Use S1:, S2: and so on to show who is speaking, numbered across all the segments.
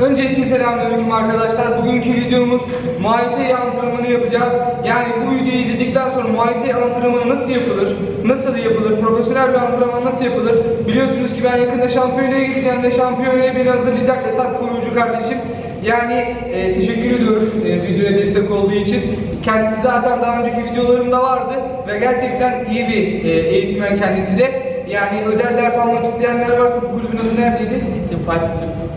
S1: Öncelikle selamünaleyküm arkadaşlar. Bugünkü videomuz Muay Thai antrenmanı yapacağız. Yani bu videoyu izledikten sonra Muay Thai antrenmanı nasıl yapılır? Nasıl yapılır? Profesyonel bir antrenman nasıl yapılır? Biliyorsunuz ki ben yakında şampiyonaya gideceğim ve şampiyonaya beni hazırlayacak Esat Koruyucu kardeşim. Yani e, teşekkür ediyorum e, videoya destek olduğu için. Kendisi zaten daha önceki videolarımda vardı ve gerçekten iyi bir e, eğitmen kendisi de. Yani özel ders almak isteyenler varsa bu kulübün adı neredeydi?
S2: Fight Club.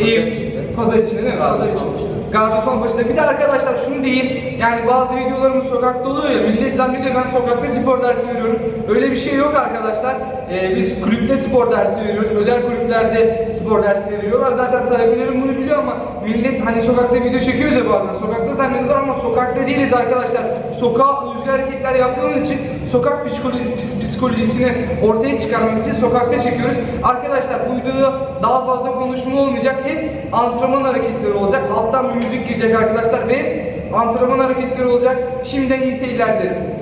S1: İyi. Pazar içinde değil mi? Pazar içinde. Gazi Osman başında. Bir de arkadaşlar şunu diyeyim. Yani bazı videolarımız sokakta oluyor ya. Millet zannediyor ben sokakta spor dersi veriyorum. Öyle bir şey yok arkadaşlar. Ee, biz kulüpte spor dersi veriyoruz. Özel kulüplerde spor dersleri veriyorlar. Zaten talebelerim bunu biliyor ama millet hani sokakta video çekiyoruz ya bazen. Sokakta zannediyorlar ama sokakta değiliz arkadaşlar. Sokağa rüzgar hareketler yaptığımız için sokak psikoloji, psikolojisini ortaya çıkarmak için sokakta çekiyoruz. Arkadaşlar bu videoda daha fazla konuşma olmayacak. Hep antrenman hareketleri olacak. Alttan bir müzik girecek arkadaşlar ve antrenman hareketleri olacak. Şimdiden iyi seyirler dilerim.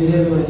S2: Yürüye doğru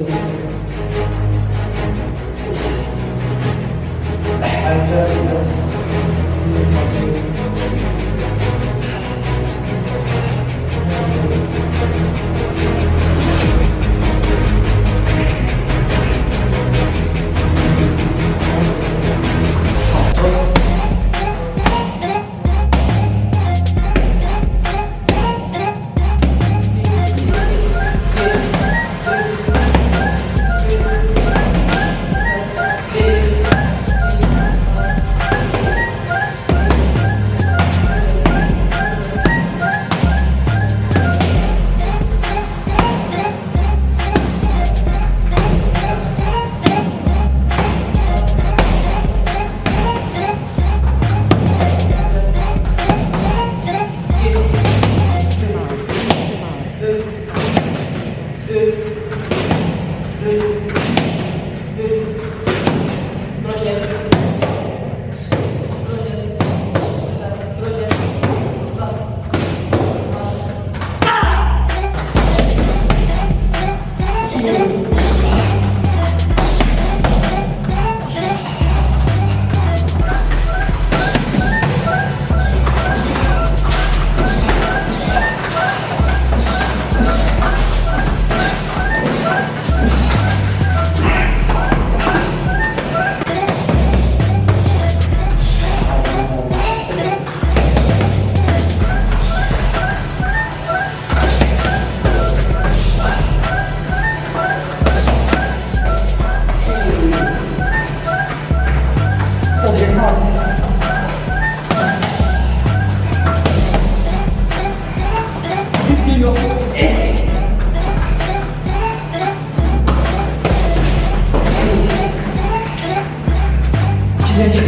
S2: Yeah.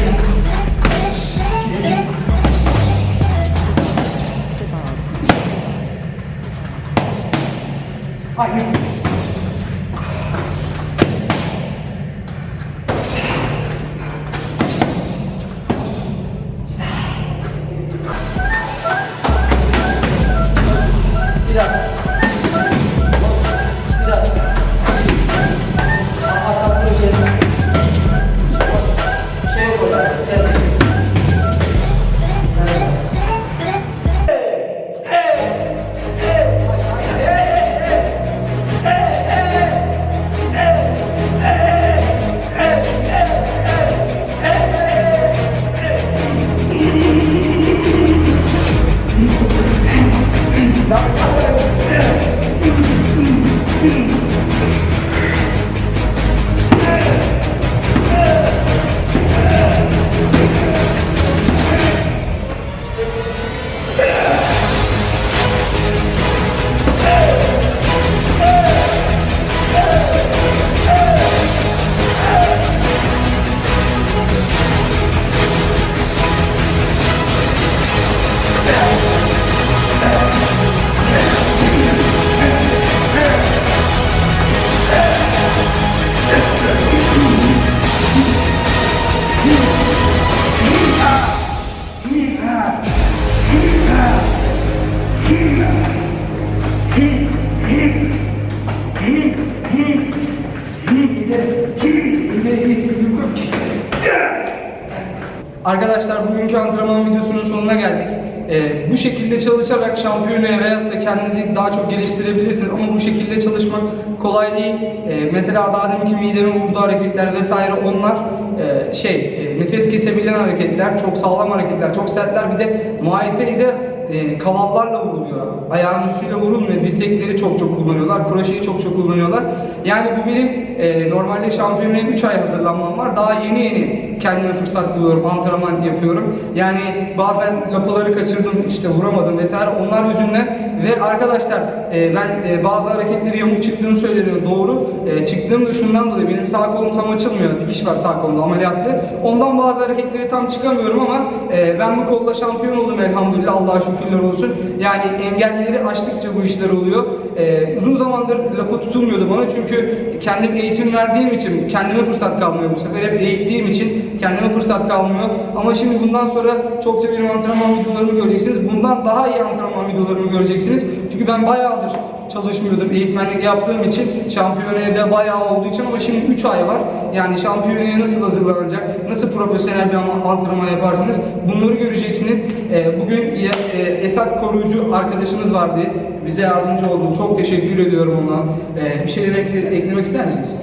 S1: Arkadaşlar bugünkü antrenman videosunun sonuna geldik. Ee, bu şekilde çalışarak şampiyonaya veyahut da kendinizi daha çok geliştirebilirsiniz ama bu şekilde çalışmak kolay değil. Ee, mesela daha deminki midenin vurduğu hareketler vesaire onlar e, şey e, nefes kesebilen hareketler, çok sağlam hareketler, çok sertler. Bir de Muay Thai'de e, kavallarla vuruluyor. Ayağın üstüyle vurulmuyor. Dirsekleri çok çok kullanıyorlar. Kroşeyi çok çok kullanıyorlar. Yani bu benim e, normalde şampiyonaya 3 ay hazırlanmam var. Daha yeni yeni kendime fırsat buluyorum. Antrenman yapıyorum. Yani bazen lapaları kaçırdım, işte vuramadım vesaire. Onlar yüzünden ve arkadaşlar e, ben e, bazı hareketleri yamuk çıktığını söyleniyor. Doğru. E, çıktığım da şundan dolayı benim sağ kolum tam açılmıyor. Dikiş var sağ kolumda ameliyatlı. Ondan bazı hareketleri tam çıkamıyorum ama e, ben bu kolda şampiyon oldum elhamdülillah Allah'a şükürler olsun. Yani engelleri aştıkça bu işler oluyor. E, uzun zamandır lapa tutulmuyordu bana çünkü kendim eğitim verdiğim için kendime fırsat kalmıyor bu sefer. Hep eğittiğim için kendime fırsat kalmıyor. Ama şimdi bundan sonra çokça benim antrenman videolarımı göreceksiniz. Bundan daha iyi antrenman videolarımı göreceksiniz. Çünkü ben bayağıdır çalışmıyordum eğitmenlik yaptığım için şampiyonaya da bayağı olduğu için ama şimdi 3 ay var. Yani şampiyonaya nasıl hazırlanacak, nasıl profesyonel bir antrenman yaparsınız bunları göreceksiniz. Ee, bugün e, Esat Koruyucu arkadaşımız vardı. Bize yardımcı oldu. Çok teşekkür ediyorum ona. Ee, bir şey eklemek ister misiniz?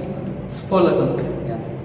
S2: Sporla kalın.